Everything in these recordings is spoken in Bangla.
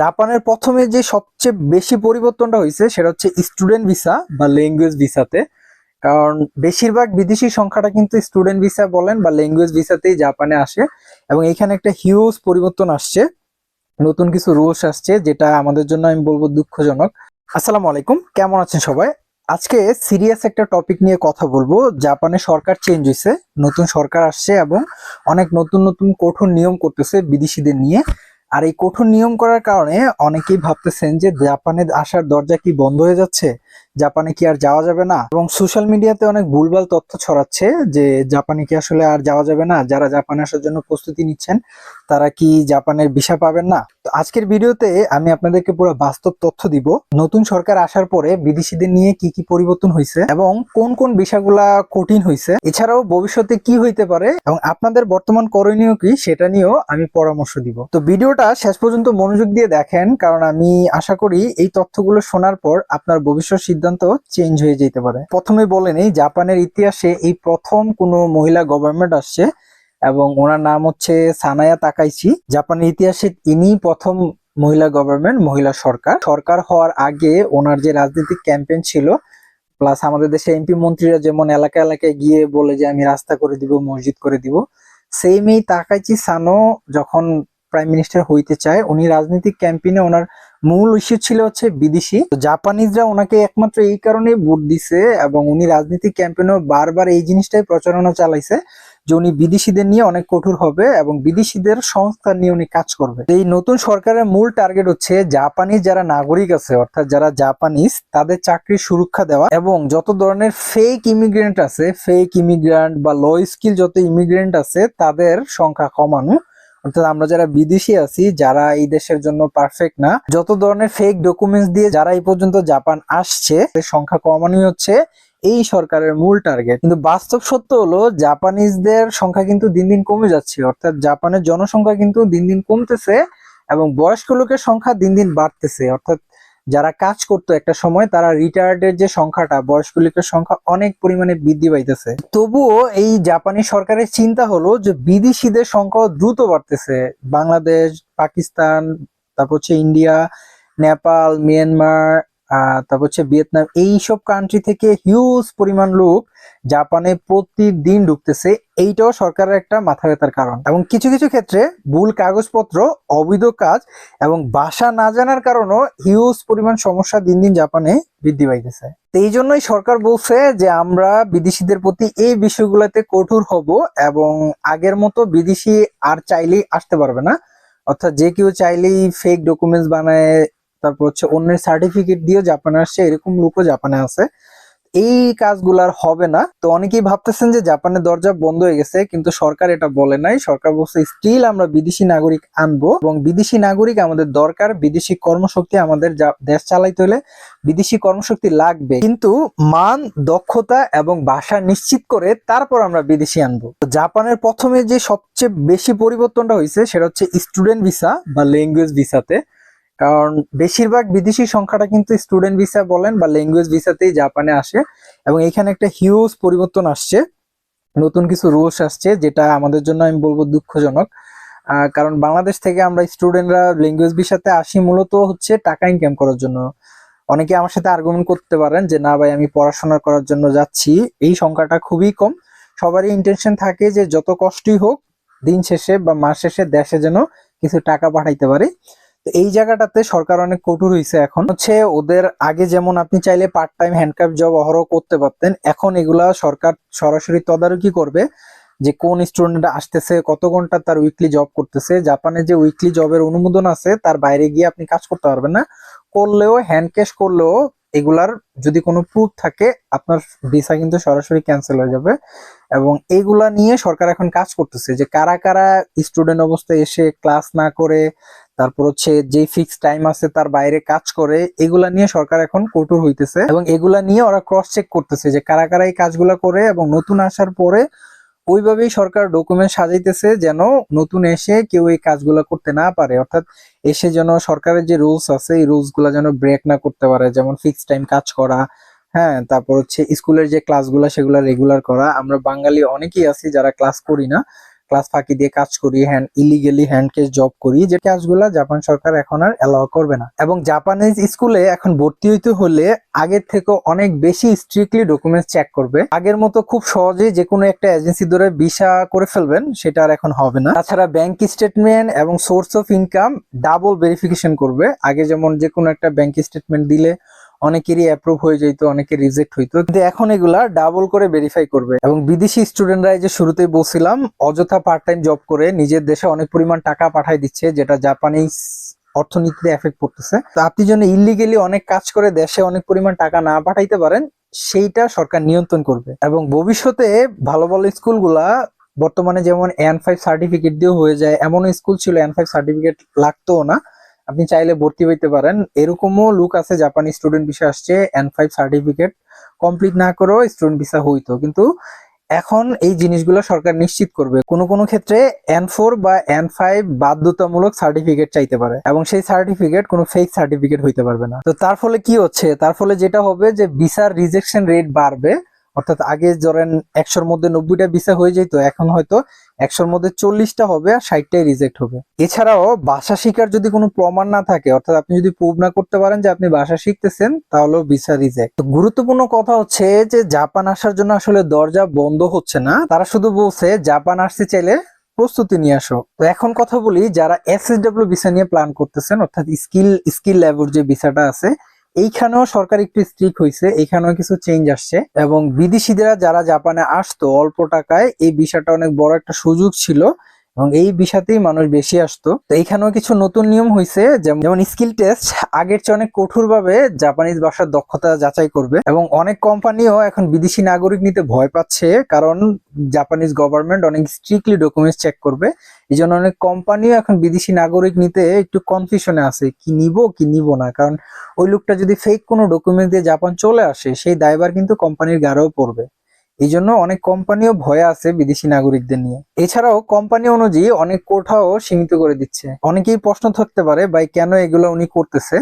জাপানের প্রথমে যে সবচেয়ে বেশি পরিবর্তনটা হয়েছে সেটা হচ্ছে স্টুডেন্ট ভিসা বা ল্যাঙ্গুয়েজ ভিসাতে কারণ বেশিরভাগ বিদেশি সংখ্যাটা কিন্তু স্টুডেন্ট ভিসা বলেন বা ল্যাঙ্গুয়েজ ভিসাতেই জাপানে আসে এবং এখানে একটা হিউজ পরিবর্তন আসছে। নতুন কিছু রুলস আসছে যেটা আমাদের জন্য আমি বলব দুঃখজনক। আসসালামু আলাইকুম, কেমন আছেন সবাই? আজকে সিরিয়াস একটা টপিক নিয়ে কথা বলব। জাপানের সরকার চেঞ্জ হয়েছে, নতুন সরকার আসছে এবং অনেক নতুন নতুন কঠোর নিয়ম করতেছে বিদেশিদের নিয়ে। আর এই কঠোর নিয়ম করার কারণে অনেকেই ভাবতেছেন যে জাপানে আসার দরজা কি বন্ধ হয়ে যাচ্ছে? জাপানে কি আর যাওয়া যাবে না? এবং সোশ্যাল মিডিয়াতে অনেক ভুলভাল তথ্য ছড়াচ্ছে যে জাপানে কি আসলে আর যাওয়া যাবে না? যারা জাপানে আসার জন্য প্রস্তুতি নিচ্ছেন, তারা কি জাপানের ভিসা পাবেন না? তো আজকের ভিডিওতে আমি আপনাদেরকে পুরো বাস্তব তথ্য দিব। নতুন সরকার আসার পরে বিদেশিদের নিয়ে কি কি পরিবর্তন হয়েছে এবং কোন কোন বিষয়গুলা কঠিন হয়েছে? এছাড়াও ভবিষ্যতে কি হইতে পারে? এবং আপনাদের বর্তমান করণীয় কি? সেটা নিয়েও আমি পরামর্শ দিব। তো ভিডিওটা শেষ পর্যন্ত মনোযোগ দিয়ে দেখেন, কারণ আমি আশা করি এই তথ্যগুলো শোনার পর আপনার ভবিষ্যৎ সিদ্ধান্ত চেঞ্জ হয়ে যেতে পারে। প্রথমে বলে নেই, জাপানের ইতিহাসে এই প্রথম কোনো মহিলা গভর্নমেন্ট আসছে এবং ওনার নাম হচ্ছে সানায়া তাকাইছি জাপানের ইতিহাসে ইনি প্রথম মহিলা গভর্নমেন্ট মহিলা সরকার। সরকার হওয়ার আগে ওনার যে রাজনৈতিক ক্যাম্পেইন ছিল প্লাস আমাদের দেশে এমপি মন্ত্রীরা যেমন এলাকা এলাকায় গিয়ে বলে যে, আমি রাস্তা করে দিব, মসজিদ করে দিব। সেম এই সানো যখন প্রাইম মিনিস্টার হইতে চায়, উনি রাজনৈতিক ক্যাম্পেইনে ওনার মূল ইস্যু ছিল হচ্ছে বিদেশি। জাপানিজরা ওনাকে একমাত্র এই কারণে ভোট দিছে এবং উনি রাজনৈতিক ক্যাম্পেইনেও বারবার এই জিনিসটাই প্রচারণা চালাইছে যে উনি বিদেশিদের নিয়ে অনেক কঠোর হবে এবং বিদেশিদের সংস্থান নিয়ে উনি কাজ করবে। এই নতুন সরকারের মূল টার্গেট হচ্ছে জাপানিজ যারা নাগরিক আছে, অর্থাৎ যারা জাপানিজ তাদের চাকরির সুরক্ষা দেওয়া এবং যত ধরনের ফেক ইমিগ্রেন্ট আছে ফেক ইমিগ্রেন্ট বা লো স্কিল যত ইমিগ্রেন্ট আছে, তাদের সংখ্যা কমানো। অর্থাৎ আমরা যারা বিদেশি আছি, যারা এই দেশের জন্য পারফেক্ট না, যত ধরনের ফেক ডকুমেন্টস দিয়ে যারা এই পর্যন্ত জাপান আসছে সংখ্যা কমানোই হচ্ছে এই সরকারের মূল টার্গেট কিন্তু বাস্তব সত্য হলো জাপানিজদের সংখ্যা কিন্তু দিন দিন কমে যাচ্ছে। অর্থাৎ জাপানের জনসংখ্যা কিন্তু দিন দিন কমতেছে এবং বয়স্ক লোকের সংখ্যা দিন দিন বাড়তেছে। অর্থাৎ যারা কাজ করতো একটা সময়, তারা রিটায়ার্ডের যে সংখ্যাটা, বয়স্ক লোকের সংখ্যা অনেক পরিমাণে বৃদ্ধি পাইতেছে। তবুও এই জাপানি সরকারের চিন্তা হলো যে বিদেশিদের সংখ্যা দ্রুত বাড়তেছে। বাংলাদেশ, পাকিস্তান, তারপর হচ্ছে ইন্ডিয়া, নেপাল, মিয়ানমার তারপর হচ্ছে ভিয়েতনাম, এইসব কান্ট্রি থেকে হিউজ পরিমাণ লোক জাপানে প্রতিদিন ঢুকতেছে। এইটাও সরকারের একটা মাথা ব্যথার কারণ। এবং কিছু কিছু ক্ষেত্রে ভুল কাগজপত্র, অবৈধ কাজ এবং ভাষা না জানার কারণেও হিউজ পরিমাণ সমস্যা দিন দিন জাপানে বৃদ্ধি পাইতেছে। এই জন্যই সরকার বলছে যে, আমরা বিদেশিদের প্রতি এই বিষয়গুলোতে কঠোর হব এবং আগের মতো বিদেশি আর চাইলেই আসতে পারবে না। অর্থাৎ যে কেউ চাইলেই ফেক ডকুমেন্টস বানায় তারপর হচ্ছে অন্যের সার্টিফিকেট দিয়ে জাপানে আসছে, এরকম লোকও জাপানে আছে। এই কাজগুলার হবে না। তো অনেকেই ভাবতেছেন যে জাপানের দরজা বন্ধ হয়ে গেছে, কিন্তু সরকার এটা বলে নাই। সরকার বলছে স্টিল আমরা বিদেশি নাগরিক আনব এবং বিদেশি নাগরিক আমাদের দরকার। বিদেশি কর্মশক্তি আমাদের দেশ চালাইতে হলে বিদেশি কর্মশক্তি লাগবে। কিন্তু মান, দক্ষতা এবং ভাষা নিশ্চিত করে তারপর আমরা বিদেশি আনব। জাপানের প্রথমে যে সবচেয়ে বেশি পরিবর্তনটা হয়েছে, সেটা হচ্ছে স্টুডেন্ট ভিসা বা ল্যাঙ্গুয়েজ ভিসাতে কারণ বেশিরভাগ বিদেশি সংখ্যাটা কিন্তু স্টুডেন্ট ভিসা বলেন বা ল্যাঙ্গুয়েজ ভিসাতেই জাপানে আসে এবং এখানে একটা হিউজ পরিবর্তন আসছে। নতুন কিছু রুলস আসছে যেটা আমাদের জন্য আমি বলব দুঃখজনক। কারণ বাংলাদেশ থেকে আমরা স্টুডেন্টরা ল্যাঙ্গুয়েজ ভিসাতে আসি মূলত হচ্ছে টাকা ইনকাম করার জন্য। অনেকে আমার সাথে আর্গুমেন্ট করতে পারেন যে, না ভাই, আমি পড়াশোনা করার জন্য যাচ্ছি। এই সংখ্যাটা খুবই কম। সবারই ইন্টেনশন থাকে যে, যত কষ্টই হোক, দিন শেষে বা মাস শেষে দেশে যেন কিছু টাকা পাঠাইতে পারে। এই জায়গাটাতে সরকার অনেক কঠোর হয়েছে এখন। হচ্ছে ওদের আগে যেমন আপনি চাইলে পার্ট টাইম হ্যান্ডক্রাফট জব অহরহ করতে পারতেন, এখন এগুলা সরকার সরাসরি তদারকি করবে যে কোন স্টুডেন্ট আসতেছে, কত ঘণ্টা তার উইকলি জব করতেছে। জাপানে যে উইকলি জবের অনুমোদন আছে, তার বাইরে গিয়ে আপনি কাজ করতে পারবেন না। করলেও হ্যান্ড ক্যাশ করলেও এগুলার যদি কোনো প্রুফ থাকে, আপনার ভিসা কিন্তু সরাসরি ক্যান্সেল হয়ে যাবে। এবং এইগুলা নিয়ে সরকার এখন কাজ করতেছে যে কারা কারা স্টুডেন্ট অবস্থায় এসে ক্লাস না করে, তারপর হচ্ছে যে ফিক্স টাইম আছে তার বাইরে কাজ করে, এগুলা নিয়ে সরকার এখন কঠোর হইতেছে। এবং এগুলা নিয়ে ওরা ক্রস চেক করতেছে যে কারা কারা এই কাজগুলা করে এবং নতুন আসার পরে ওইভাবেই সরকার ডকুমেন্ট সাজাইতেছে যেন নতুন এসে কেউ এই কাজগুলো করতে না পারে। অর্থাৎ এসে যেন সরকারের যে রুলস আছে, এই রুলসগুলা যেন ব্রেক না করতে পারে। যেমন ফিক্স টাইম কাজ করা হ্যাঁ তারপর হচ্ছে স্কুলের যে ক্লাসগুলো সেগুলো রেগুলার করা। আমরা বাঙালি অনেকেই আছি যারা ক্লাস করি না। ক্লাস ফাঁকি দিয়ে কাজ করি hand illegally hand cash job করি, যে কাজগুলা জাপান সরকার এখন আর অ্যালাউ করবে না। এবং জাপানিজ স্কুলে এখন ভর্তি হইতে হলে আগের থেকে অনেক বেশি স্ট্রিক্টলি ডকুমেন্টস চেক করবে। আগের মতো খুব সহজেই যে কোনো একটা এজেন্সি ধরে ভিসা করে ফেলবেন, সেটা আর এখন হবে না। তাছাড়া ব্যাংক স্টেটমেন্ট এবং source of income double verification করবে। আগে যেমন যে কোনো একটা ব্যাংক স্টেটমেন্ট দিলে অনেকেরই অ্যাপ্রুভ হয়ে যেত, অনেকের রিজেক্ট হইতো। কিন্তু এখন এগুলা ডাবল করে ভেরিফাই করবে। এবং বিদেশি স্টুডেন্টরা যে শুরুতেই বলছিলাম, অযথা পার্ট টাইম জব করে নিজের দেশে অনেক পরিমাণ টাকা পাঠায় দিচ্ছে, যেটা জাপানিজ অর্থনীতিতে এফেক্ট পড়তেছে। তো আপনি যেন ইলিগেলি অনেক কাজ করে দেশে অনেক পরিমাণ টাকা না পাঠাইতে পারেন, সেইটা সরকার নিয়ন্ত্রণ করবে। এবং ভবিষ্যতে ভালো ভালো স্কুলগুলা বর্তমানে যেমন এন ফাইভ সার্টিফিকেট দিয়েও হয়ে যায় এমন স্কুল ছিল এন ফাইভ সার্টিফিকেট লাগতো না। আপনি চাইলে ভর্তি হইতে পারেন। এরকমও লুক আছে জাপানি স্টুডেন্ট ভিসা আসছে এন ফাইভ সার্টিফিকেট কমপ্লিট না করেও স্টুডেন্ট ভিসা হইতো। কিন্তু এখন এই জিনিসগুলো সরকার নিশ্চিত করবে। কোনো কোনো ক্ষেত্রে এন ফোর বা এন ফাইভ বাধ্যতামূলক সার্টিফিকেট চাইতে পারে এবং সেই সার্টিফিকেট কোনো ফেক সার্টিফিকেট হইতে পারবে না। তো তার ফলে কি হচ্ছে? তার ফলে যেটা হবে যে ভিসার রিজেকশন রেট বাড়বে। অর্থাৎ আগে ধরেন একশোর মধ্যে নব্বইটা ভিসা হয়ে যেত, এখন হয়তো একশোর মধ্যে চল্লিশটা হবে আর ষাটটাই রিজেক্ট হবে। এছাড়াও ভাষা শিকার যদি কোনো প্রমাণ না থাকে, অর্থাৎ আপনি যদি প্রুভ না করতে পারেন যে আপনি ভাষা শিখতেছেন, তাহলেও ভিসা রিজেক্ট গুরুত্বপূর্ণ কথা হচ্ছে যে জাপান আসার জন্য আসলে দরজা বন্ধ হচ্ছে না, তারা শুধু বলছে জাপান আসতে চাইলে প্রস্তুতি নিয়ে আসো। তো এখন কথা বলি, যারা এস এস ডাব্লিউ ভিসা নিয়ে প্ল্যান করতেছেন, অর্থাৎ স্কিল স্কিল লেভেল যে ভিসাটা আছে এইখানেও সরকার একটু স্ট্রিক হয়েছে এখানেও কিছু চেঞ্জ আসছে এবং বিদেশিরা যারা জাপানে আসতো, অল্প টাকায় এই বিষয়টা অনেক বড় একটা সুযোগ ছিল। এবং এই বিষাতেই মানুষ বেশি আসতো। তো এইখানেও কিছু নতুন নিয়ম হয়েছে যেমন স্কিল টেস্ট আগের চেয়ে অনেক কঠোর ভাবে জাপানিজ ভাষার দক্ষতা যাচাই করবে এবং অনেক কোম্পানিও এখন বিদেশি নাগরিক নিতে ভয় পাচ্ছে, কারণ জাপানিজ গভর্নমেন্ট অনেক স্ট্রিক্টলি ডকুমেন্টস চেক করবে। এই জন্য অনেক কোম্পানিও এখন বিদেশি নাগরিক নিতে একটু কনফিউশনে আছে, কি নিব কি নিব না? কারণ ওই লোকটা যদি ফেক কোনো ডকুমেন্ট দিয়ে জাপান চলে আসে, সেই দায়ভার কিন্তু কোম্পানির গাড়েও পড়বে। এই জন্য অনেক কোম্পানিও ভয়ে আছে বিদেশি নাগরিকদের নিয়ে। এছাড়াও কোম্পানি অনুযায়ী অনেক কোঠাও সীমিত করে দিচ্ছে। অনেকেই প্রশ্ন থাকতে পারে, ভাই, কেন এগুলো উনি করতেছে?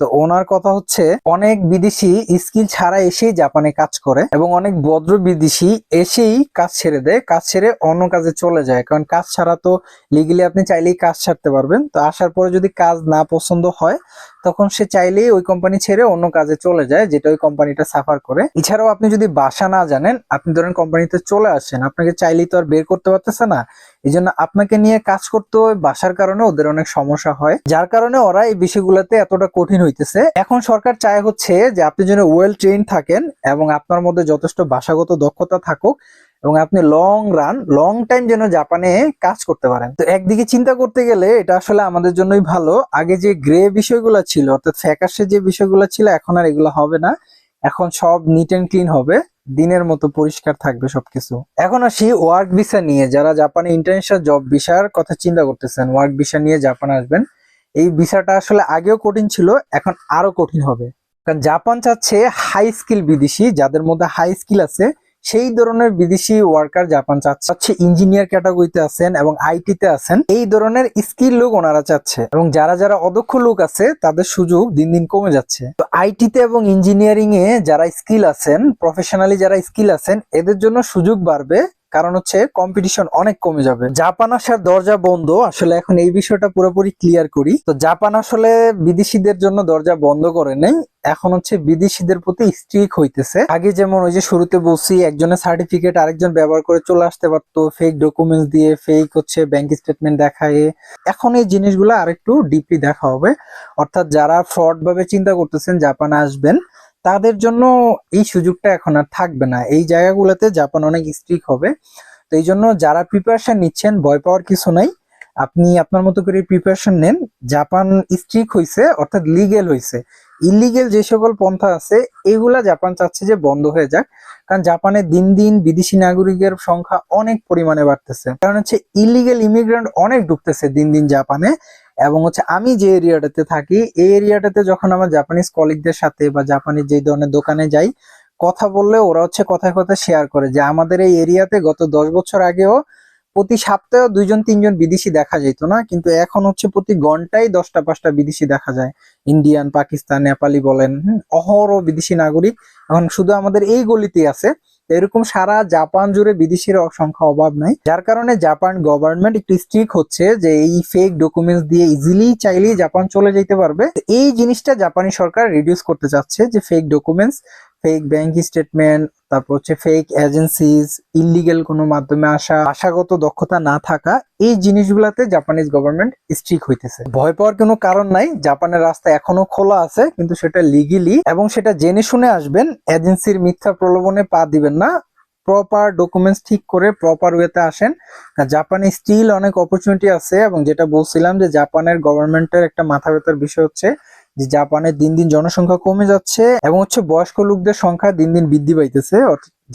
তো ওনার কথা হচ্ছে, অনেক বিদেশি স্কিল ছাড়া এসেই জাপানে কাজ করে এবং অনেক ভদ্র বিদেশি এসেই কাজ ছেড়ে দেয়, কাজ ছেড়ে অন্য কাজে চলে যায়। কারণ কাজ ছাড়া তো লিগেলি আপনি চাইলেই কাজ ছাড়তে পারবেন। তো আসার পরে যদি কাজ না পছন্দ হয়, তখন সে চাইলেই ওই কোম্পানি ছেড়ে অন্য কাজে চলে যায়, যেটা ওই কোম্পানিটা সাফার করে। এছাড়াও আপনি যদি বাসা না জানেন, আপনি ধরেন কোম্পানিতে চলে আসেন, আপনাকে চাইলেই তো আর বের করতে পারতেছে না। এই জন্য আপনাকে নিয়ে কাজ করতে হয়, বাসার কারণে ওদের অনেক সমস্যা হয়। যার কারণে ওরা এই বিষয়গুলোতে এতটা কঠিন হইতেছে। এখন সরকার চায় হচ্ছে যে আপনি যেন ওয়েল ট্রেন থাকেন এবং আপনার মধ্যে যথেষ্ট ভাষাগত দক্ষতা থাকুক এবং আপনি লং রান লং টাইম যেন জাপানে কাজ করতে পারেন। তো একদিকে চিন্তা করতে গেলে এটা আসলে আমাদের জন্যই ভালো। আগে যে গ্রে বিষয়গুলো ছিল, অর্থাৎ ফ্যাকাশে যে বিষয়গুলো ছিল, এখন আর এগুলো হবে না। এখন সব নিট এন্ড ক্লিন হবে। দিনের মতো পরিষ্কার থাকবে সবকিছু। এখন আসি ওয়ার্ক ভিসা নিয়ে। যারা জাপানে ইন্টারন্যাশনাল জব ভিসার কথা চিন্তা করতেছেন ওয়ার্ক ভিসা নিয়ে জাপান আসবেন। এই ভিসাটা আসলে আগেও কঠিন ছিল, এখন আরও কঠিন হবে। কারণ জাপান চাচ্ছে হাই স্কিল বিদেশি, যাদের মধ্যে হাই স্কিল আছে, সেই ধরনের বিদেশি ওয়ার্কার জাপান চাচ্ছে। ইঞ্জিনিয়ার ক্যাটাগরিতে আছেন এবং আইটিতে আছেন। এই ধরনের স্কিল লোক ওনারা চাচ্ছে এবং যারা যারা অদক্ষ লোক আছে, তাদের সুযোগ দিন দিন কমে যাচ্ছে। তো আইটিতে এবং ইঞ্জিনিয়ারিং এ যারা স্কিল আছেন প্রফেশনালি যারা স্কিল আছেন, এদের জন্য সুযোগ বাড়বে। কারণ হচ্ছে কম্পিটিশন অনেক কমে যাবে। জাপান আসার দরজা বন্ধ, আসলে এখন এই বিষয়টা পুরোপুরি ক্লিয়ার করি। তো জাপান আসলে বিদেশিদের জন্য দরজা বন্ধ করে নেই। এখন হচ্ছে বিদেশিদের প্রতি স্ট্রিক হইতেছে। আগে যেমন ওই যে শুরুতে বলছি, একজনের সার্টিফিকেট আরেকজন ব্যবহার করে চলে আসতে পারতো ফেক ডকুমেন্টস দিয়ে ফেক হচ্ছে ব্যাংক স্টেটমেন্ট দেখায়। এখন এই জিনিসগুলো আরেকটু ডিপলি দেখা হবে। অর্থাৎ যারা ফ্রড ভাবে চিন্তা করতেছেন, জাপানে আসবেন তাদের জন্য এই সুযোগটা এখন আর থাকবে না। এই জায়গাগুলোতে জাপান অনেক স্ট্রিক হবে। তো এই জন্য যারা প্রিপারেশন নিচ্ছেন, ভয় পাওয়ার কিছু নাই। আপনি আপনার মতো করে প্রিপারেশন নেন। জাপান স্ট্রিক হয়েছে অর্থাৎ লিগেল হয়েছে ইলিগেল যে সকল পন্থা আছে, এগুলা জাপান চাচ্ছে যে বন্ধ হয়ে যাক। কারণ জাপানে দিন দিন বিদেশি নাগরিকের সংখ্যা অনেক পরিমাণে বাড়তেছে। কারণ হচ্ছে ইলিগেল ইমিগ্রেন্ট অনেক ঢুকতেছে দিন দিন জাপানে। এবং হচ্ছে আমি যে এরিয়াটাতে থাকি এই এরিয়াটাতে যখন আমার জাপানিজ কলিগদের সাথে বা জাপানিজ যে ধরনের দোকানে যাই কথা বললে ওরা হচ্ছে কথায় কথায় শেয়ার করে যে আমাদের এই এরিয়াতে গত দশ বছর আগেও প্রতি সপ্তাহে দুইজন তিনজন বিদেশি দেখা যেত না কিন্তু এখন হচ্ছে প্রতি ঘন্টায় দশটা পাঁচটা বিদেশি দেখা যায়। ইন্ডিয়ান পাকিস্তান নেপালি বলেন হুম, অহরহ বিদেশি নাগরিক। এখন শুধু আমাদের এই গলিতেই আছে। এরকম সারা জাপান জুড়ে বিদেশের সংখ্যা অভাব নাই। যার কারণে জাপান গভর্নমেন্ট একটু স্ট্রিক হচ্ছে যে এই ফেক ডকুমেন্টস দিয়ে ইজিলি চাইলেই জাপান চলে যেতে পারবে। এই জিনিসটা জাপানি সরকার রিডিউস করতে চাচ্ছে যে fake documents fake bank statement তারপর হচ্ছে ফেক এজেন্সিজ ইলিগেল কোনো মাধ্যমে আসা আশাগত দক্ষতা না থাকা, এই জিনিসগুলাতে জাপানিজ গভর্নমেন্ট স্ট্রিক হইতেছে। ভয় পাওয়ার কোনো কারণ নাই জাপানের রাস্তা এখনও খোলা আছে, কিন্তু সেটা লিগেলি এবং সেটা জেনে শুনে আসবেন এজেন্সির মিথ্যা প্রলোভনে পা দিবেন না প্রপার ডকুমেন্টস ঠিক করে প্রপার ওয়েতে আসেন। জাপানে স্টিল অনেক অপরচুনিটি আছে এবং যেটা বলছিলাম যে জাপানের গভর্নমেন্টের একটা মাথা ব্যথার বিষয় হচ্ছে যে জাপানের দিন দিন জনসংখ্যা কমে যাচ্ছে এবং হচ্ছে বয়স্ক লোকদের সংখ্যা দিন দিন বৃদ্ধি পাইতেছে।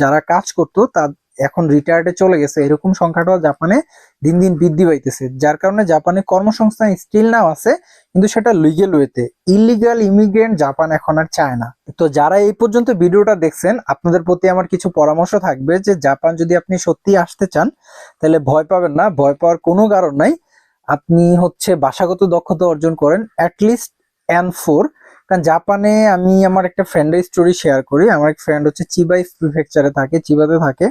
যারা কাজ করতো তা এখন রিটায়ার্ডে চলে গেছে। এরকম সংখ্যাটাও জাপানে দিন দিন বৃদ্ধি পাইতেছে। যার কারণে জাপানে কর্মসংস্থান স্টিল নাও আছে, কিন্তু সেটা লিগেল ওয়েতে ইলিগাল ইমিগ্রেন্ট জাপান এখন আর চায় না। তো যারা এই পর্যন্ত ভিডিওটা দেখছেন, আপনাদের প্রতি আমার কিছু পরামর্শ থাকবে যে জাপান যদি আপনি সত্যি আসতে চান, তাহলে ভয় পাবেন না। ভয় পাওয়ার কোনো কারণ নাই। আপনি হচ্ছে ভাষাগত দক্ষতা অর্জন করেন। অ্যাটলিস্ট এন ফোর কারণ জাপানে আমি আমার একটা ফ্রেন্ডের স্টোরি শেয়ার করি। আমার এক ফ্রেন্ড হচ্ছে চিবাই প্রিফেকচারে থাকে চিবাতে থাকে।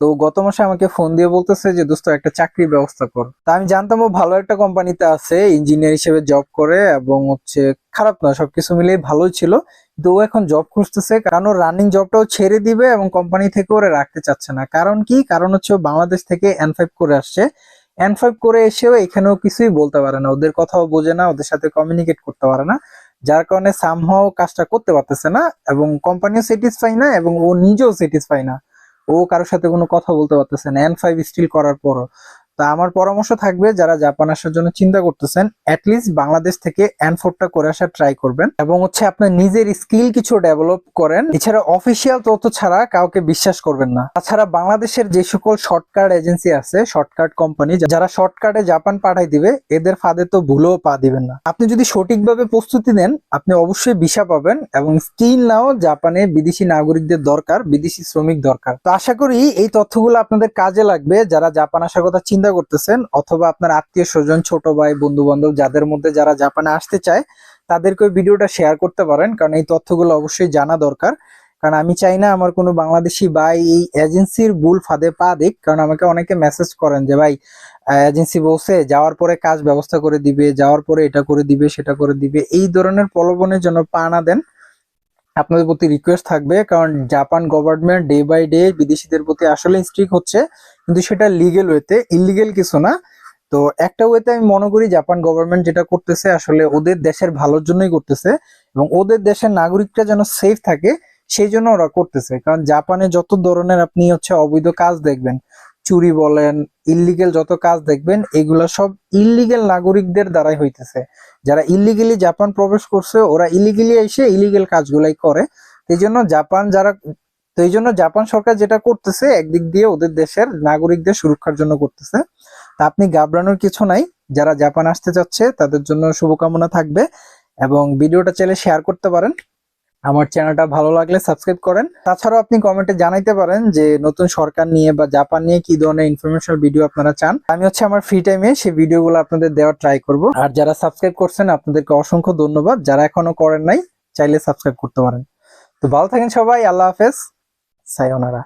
তো গত মাসে আমাকে ফোন দিয়ে বলতেছে যে, দোস্ত, একটা চাকরির ব্যবস্থা কর। তা আমি জানতাম ও ভালো একটা কোম্পানিতে আছে ইঞ্জিনিয়ার হিসেবে জব করে এবং হচ্ছে খারাপ না, সবকিছু মিলিয়ে ভালোই ছিল। কিন্তু ও এখন জব খুঁজতেছে, কারণ ও রানিং জবটাও ছেড়ে দিবে এবং কোম্পানি থেকে ওরা রাখতে চাচ্ছে না। কারণ কি? কারণ হচ্ছে বাংলাদেশ থেকে এন ফাইভ করে আসছে। এন ফাইভ করে এসেও এখানেও কিছুই বলতে পারে না। ওদের কথাও বোঝে না, ওদের সাথে কমিউনিকেট করতে পারে না। যার কারণে সামহাও কাজটা করতে পারতেছে না এবং কোম্পানিও স্যাটিসফাই না এবং ও নিজেও স্যাটিসফাই না। ও কারোর সাথে কোনো কথা বলতে পারতেছে না। এন ফাইভ স্টিল করার পরও। তা আমার পরামর্শ থাকবে যারা জাপান আসার জন্য চিন্তা করতেছেন অ্যাটলিস্ট বাংলাদেশ থেকে এন ফোরটা করে আসার ট্রাই করবেন। এবং হচ্ছে আপনার নিজের স্কিল কিছু ডেভেলপ করেন। এছাড়া অফিসিয়াল তথ্য ছাড়া কাউকে বিশ্বাস করবেন না। তাছাড়া বাংলাদেশের যে সকল শর্টকাট এজেন্সি আছে শর্টকাট কোম্পানি যারা শর্টকাটে জাপান পাঠাই দিবে, এদের ফাঁদে তো ভুলেও পা দিবেন না। আপনি যদি সঠিকভাবে প্রস্তুতি নেন, আপনি অবশ্যই ভিসা পাবেন এবং স্কিল নাও জাপানে বিদেশি নাগরিকদের দরকার, বিদেশি শ্রমিক দরকার। তো আশা করি এই তথ্যগুলো আপনাদের কাজে লাগবে। যারা জাপান আসার কথা চিন্তা করতেছেন অথবা আপনার আত্মীয় স্বজন, ছোট ভাই বন্ধু বান্ধব যাদের মধ্যে যারা জাপানে আসতে চায়, তাদেরকে ভিডিওটা শেয়ার করতে পারেন। কারণ এই তথ্যগুলো অবশ্যই জানা দরকার। কারণ আমি চাই না আমার কোনো বাংলাদেশি ভাই এই এজেন্সির ভুল ফাঁদে পা দিক। কারণ আমাকে অনেকে মেসেজ করেন যে, ভাই, এজেন্সি বলছে যাওয়ার পরে কাজ ব্যবস্থা করে দিবে, যাওয়ার পরে এটা করে দিবে, সেটা করে দিবে। এই ধরনের প্রলোভনের জন্য পা না দেন। আপনাদের প্রতি রিকোয়েস্ট থাকবে, কারণ Japan government day by day বিদেশিদের প্রতি আসলে স্ট্রিক হচ্ছে, কিন্তু সেটা লিগেল ওয়েতে ইলিগেল কিছু না। তো একটা ওয়েতে আমি মনে করি জাপান গভর্নমেন্ট যেটা করতেছে, আসলে ওদের দেশের ভালোর জন্যই করতেছে, এবং ওদের দেশের নাগরিকরা যেন সেফ থাকে, সেই জন্য ওরা করতেছে। কারণ জাপানে যত ধরনের আপনি হচ্ছে অবৈধ কাজ দেখবেন চুরি বলেন ইল্লিগেল যত কাজ দেখবেন, এগুলা সব ইল্লিগেল নাগরিকদের দ্বারাই হইতেছে। যারা ইলিগেলি জাপান প্রবেশ করছে, ওরা ইলিগেলি এসে ইলিগেল কাজগুলাই করে। এই জন্য জাপান যারা, তো এই জন্য জাপান সরকার যেটা করতেছে, একদিক দিয়ে ওদের দেশের নাগরিকদের সুরক্ষার জন্য করতেছে। তা আপনি ঘাবড়ানোর কিছু নাই। যারা জাপান আসতে চাচ্ছে, তাদের জন্য শুভকামনা থাকবে। এবং ভিডিওটা চাইলে শেয়ার করতে পারেন। আমার চ্যানেলটা ভালো লাগলে সাবস্ক্রাইব করেন। তাছাড়াও আপনি কমেন্টে জানাইতে পারেন যে নতুন সরকার নিয়ে বা জাপান নিয়ে কি ধরনের ইনফরমেশনাল ভিডিও আপনারা চান। আমি হচ্ছে আমার ফ্রি টাইমে সেই ভিডিওগুলো আপনাদের দেওয়ার ট্রাই করব। আর যারা সাবস্ক্রাইব করছেন, আপনাদেরকে অসংখ্য ধন্যবাদ। যারা এখনও করেন নাই, চাইলে সাবস্ক্রাইব করতে পারেন। তো ভালো থাকেন সবাই, আল্লাহ হাফেজ। সায়োনারা